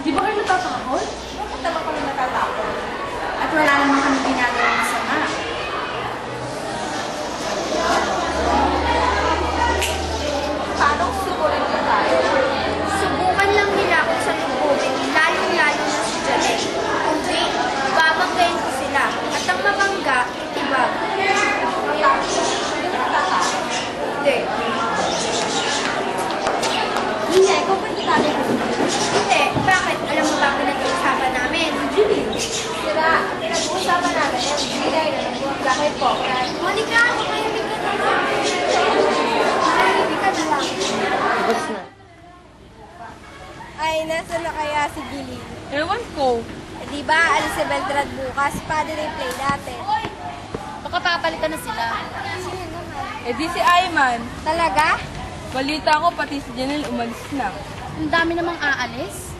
Di ba kayo natatakot? Bakit naman kami natatakot? At wala naman kami ginagawa masama. Paano susukurin ka tayo? Subukan lang nila kung sa lubugin, lalong-lalo na si Janet. Kung di, babanggayin ko sila. At ang mabangga, iba. Hindi. Hindi, ikaw ba kita rin? Hindi. Bakit? Alam mo ba ang pinag-uusapan namin? Sira, ang pinag-uusapan namin ay bigay na nagbuwag kay Pokran. Monica, tumahimik ka na lang. Tumahimik ka na lang. Ay, nasa na kaya si Gilly? Ewan ko. Eh, di ba, alis si Beltrad bukas, padre play natin. Baka papalitan na sila. Sino naman? Eh di si Ayman. Talaga? Balita ko pati si Janelle umalis na. Ang dami namang aalis.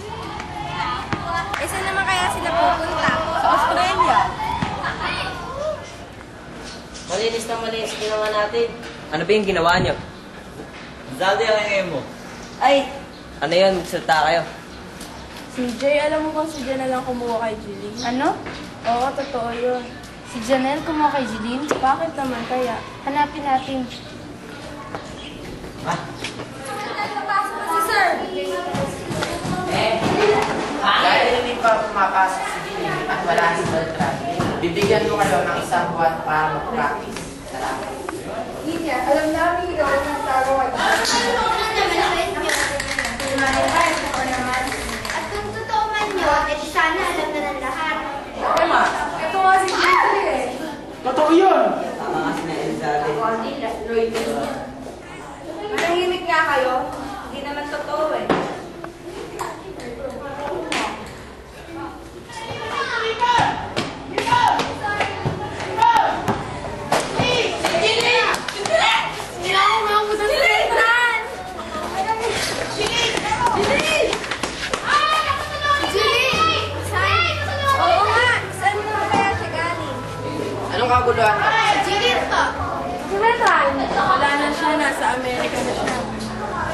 Eh, saan naman kaya sila pupunta? Sa Australia. Malinis na malinis ginawa natin. Ano ba yung ginawa niyo? Zaldi ang ngayon mo. Ay! Ano yun? Magsalita kayo. Si Jay, alam mo kung si Janelle ang kumuha kay Jeline? Ano? Oo, totoo yun. Si Janelle kumuha kay Jeline? Bakit naman kaya? Hanapin natin. Si Sir! Dahil hindi pa pumapasok si Ginny at wala si Beltran, bibigyan mo kayo ng isang buwan para mag-practice. Salamat. alam namin ikaw ang taro ay At sana alam na ng lahat. Emma, ito nga si Jeline eh. Totoo yun! Tama kasi na Elzade. Manahimik nga kayo.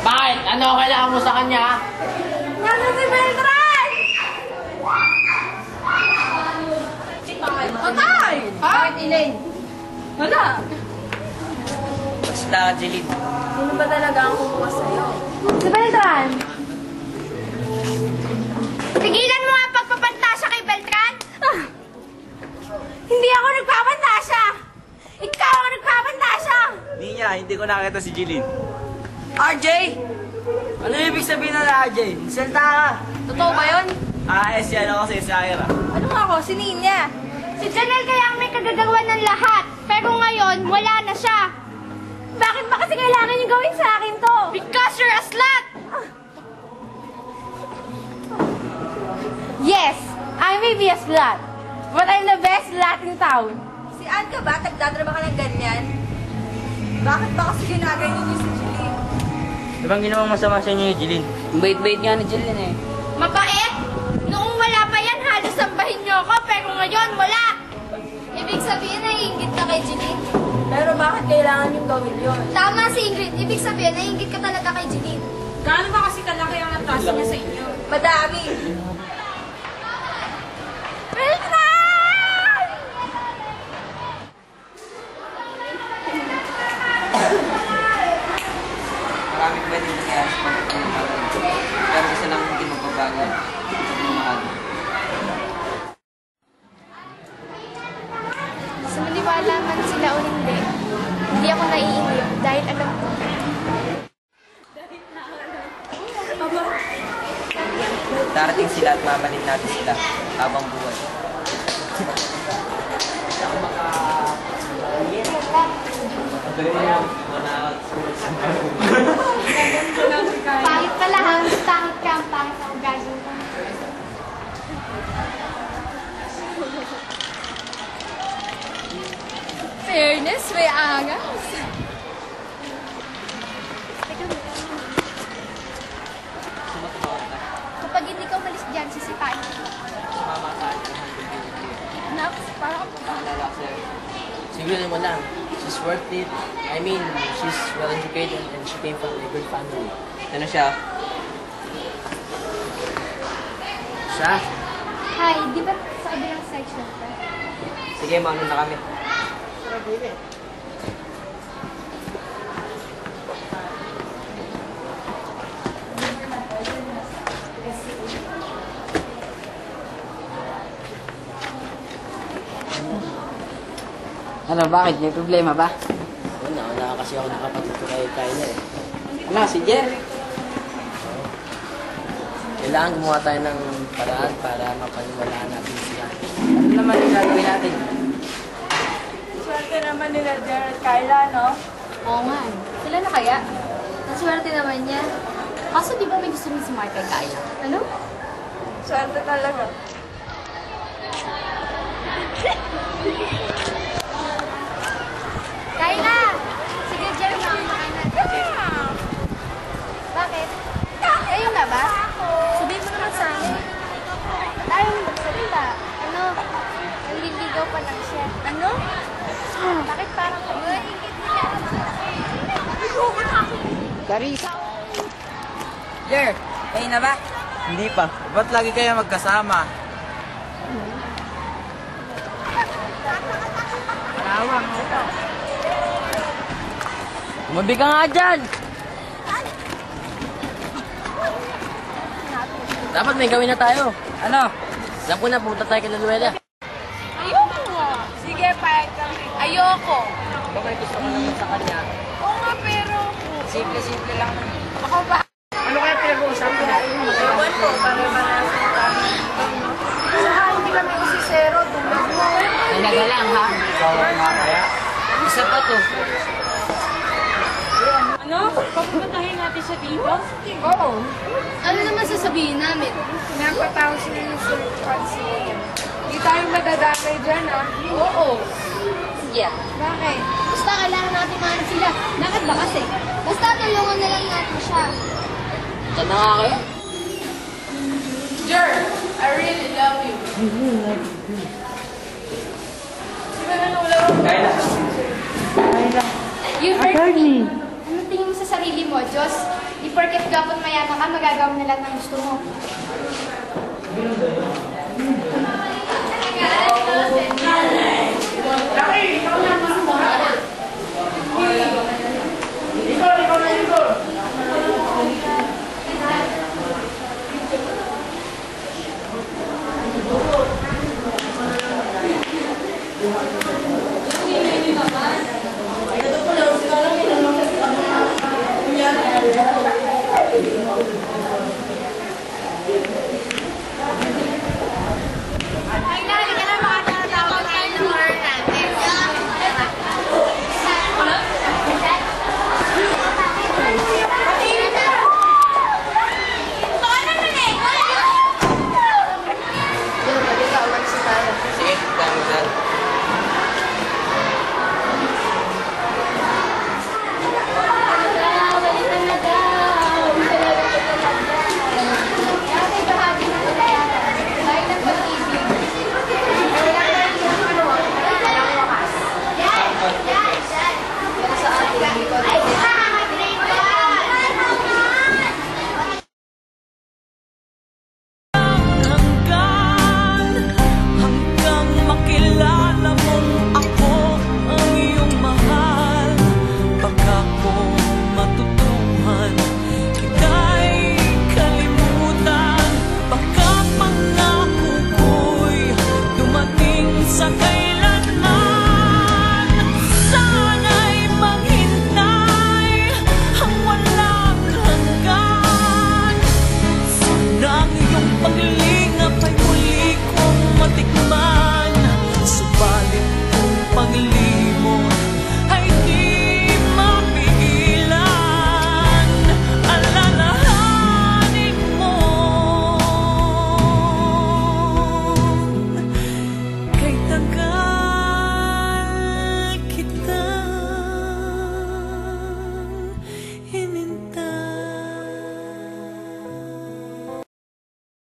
Bakit? Ano kailangan mo sa kanya? Nasa si Beltran! Patay! Bakit Elaine? Wala. Basta, Jeline. Sino ba talaga ang kumuha sa'yo? Si Beltran! Tigilan mo ang pagpapantasya kay Beltran! Ah! Hindi ako nagpapantasya! Ikaw ang nagpapantasya! Hindi niya, hindi ko nakita si Jilin. RJ! Ano ibig sabihin ng RJ? Salta ka! Totoo ba yun? Ah, eh, siya ako si Isaira. Ano nga ako? Si Ninya? Si Janelle kaya ang may kagagawa ng lahat. Pero ngayon, wala na siya. Bakit ba kasi kailangan niyo gawin sa akin to? Because you're a slut! Yes, I may be a slut. But I'm the best slut in town. Si Ann ka ba? Nagdadrama ka ng ganyan? Bakit ba kasi ginaganyan niyo si Julie? Bang ginawang masama sa inyo, Jeline? Ang bait-bait nga ni Jillian eh. Mabait! Noong wala pa yan, halos sambahin niyo ako. Pero ngayon, wala! Ibig sabihin, naiingit ka kay Jeline. Pero bakit kailangan yung gawin yun? Tama si Ingrid. Ibig sabihin, naiingit ka talaga kay Jeline. Gaano ba kasi kalaki ang natasa niya sa inyo? Madami. Sila at mamanin natin sila habang buhay. Pangit pala ha, pangit ka, ang pangit gagawin ko. Fairness, may angas. Kapag hindi ka umalis dyan, sisipain ko. Naps, parang Siguro mo lang, she's worth it. I mean, she's well educated and she came from a good family. Ano siya? siya. Hi, di ba sa kabilang section ka? Sige, maano na kami. Ano, bakit? May problema ba? Wala, wala kasi ako nakapatid ko kay Kyla eh. Ano, si Jer? Kailangan gumawa tayo ng paraan para mapaniwalaan natin siya. Ano naman yung gagawin natin? Swerte naman nila Jer at Kyla, no? Oo nga. Sila na kaya? Naswerte naman niya. Kaso di ba may gusto mo si Mark kay Kyla? Ano? Swerte talaga. Kayla! Sige, Jer, makakain natin. Bakit? Kayo na ba? Sabihin mo naman sa akin. Tayong magsalita. Ano? Naliligaw pa lang siya. Ano? Bakit parang kayo? Carissa! Jer, kayo na ba? Hindi pa. Ba't lagi kayo magkasama? Umabi ka nga dyan! Dapat may gawin na tayo. Ano? Alam ko na, pupunta tayo kay Laluela. Ayoko nga. Sige, payag Ayoko. Baka may gusto ko naman sa kanya. Oo nga, pero... Simple-simple lang. Ako ba? Ano kaya pinag-uusapan natin? Ewan ko, pare-parehas na kami. Saka hindi kami usisero, tulad mo. Talaga lang, ha? Isa pa to. Ano? Papuntahin natin siya dito? Oo. Ano naman sasabihin namin? Napatawag sila ng Sir Francis. Hindi tayo madadamay dyan, ah. Oo. Yeah. Bakit? Basta kailangan natin mahanap sila. Bakit ba kasi? Basta tulungan na lang natin siya. Ito na nga kayo. Jer, I really love you. Sino na nula You hurt me. Ano tingin mo sa sarili mo, Diyos? Di porket gapon mayaman ka, magagawa mo na lang ng gusto mo. Tá aí, tá aí.